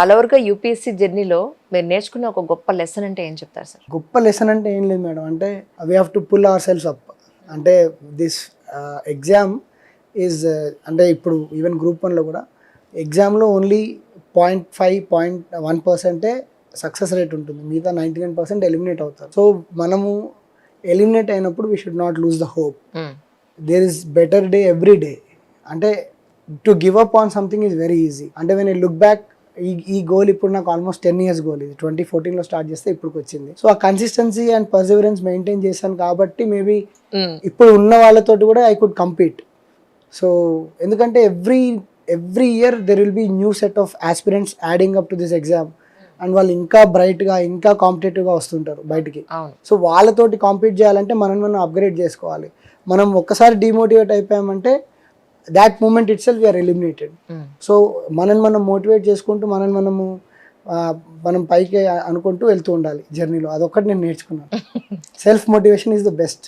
All ఓవర్గా UPSC జర్నీలో మీరు నేర్చుకున్న ఒక గొప్ప లెసన్ అంటే ఏం చెప్తారు సార్? గొప్ప లెసన్ అంటే ఏం లేదు మేడం. అంటే we have to pull our cells up అంటే దిస్ ఎగ్జామ్ ఈజ్ అంటే ఇప్పుడు ఈవెన్ గ్రూప్ వన్లో కూడా ఎగ్జామ్లో only point five point one పర్సెంటే సక్సెస్ రేట్ ఉంటుంది. మిగతా నైంటీ నైన్ పర్సెంట్ ఎలిమినేట్ అవుతారు. సో మనము ఎలిమినేట్ అయినప్పుడు we should not lose the hope. There is better day every day అంటే to give up on something is very easy అంటే when I look back ఈ ఈ goal ఇప్పుడు నాకు almost ten years goal ఇది. Twenty ఫోర్టీన్లో start చేస్తే ఇప్పుడు వచ్చింది సో ఆ కన్సిస్టెన్సీ అండ్ పర్సివరెన్స్ మెయింటైన్ చేశాను కాబట్టి మేబీ మ్మ్. ఇప్పుడు ఉన్న వాళ్ళతోటి కూడా ఐ కుడ్ కంపీట్ సో ఎందుకంటే every every year there will be new set of aspirants adding up to this exam and వాళ్ళు ఇంకా బ్రైట్గా ఇంకా కాంపిటేటివ్గా వస్తుంటారు బయటికి. సో వాళ్ళతోటి కాంపీట్ చేయాలంటే మనం మనం అప్గ్రేడ్ చేసుకోవాలి. మనం ఒక్కసారి demotivate అయిపోయామంటే that moment itself we are eliminated. So మనల్ని మనం మోటివేట్ చేసుకుంటూ మనల్ని మనము మనం పైకి అనుకుంటూ వెళ్తూ ఉండాలి జర్నీలో అదొక్కటి నేను నేర్చుకున్నాను. Self motivation is the best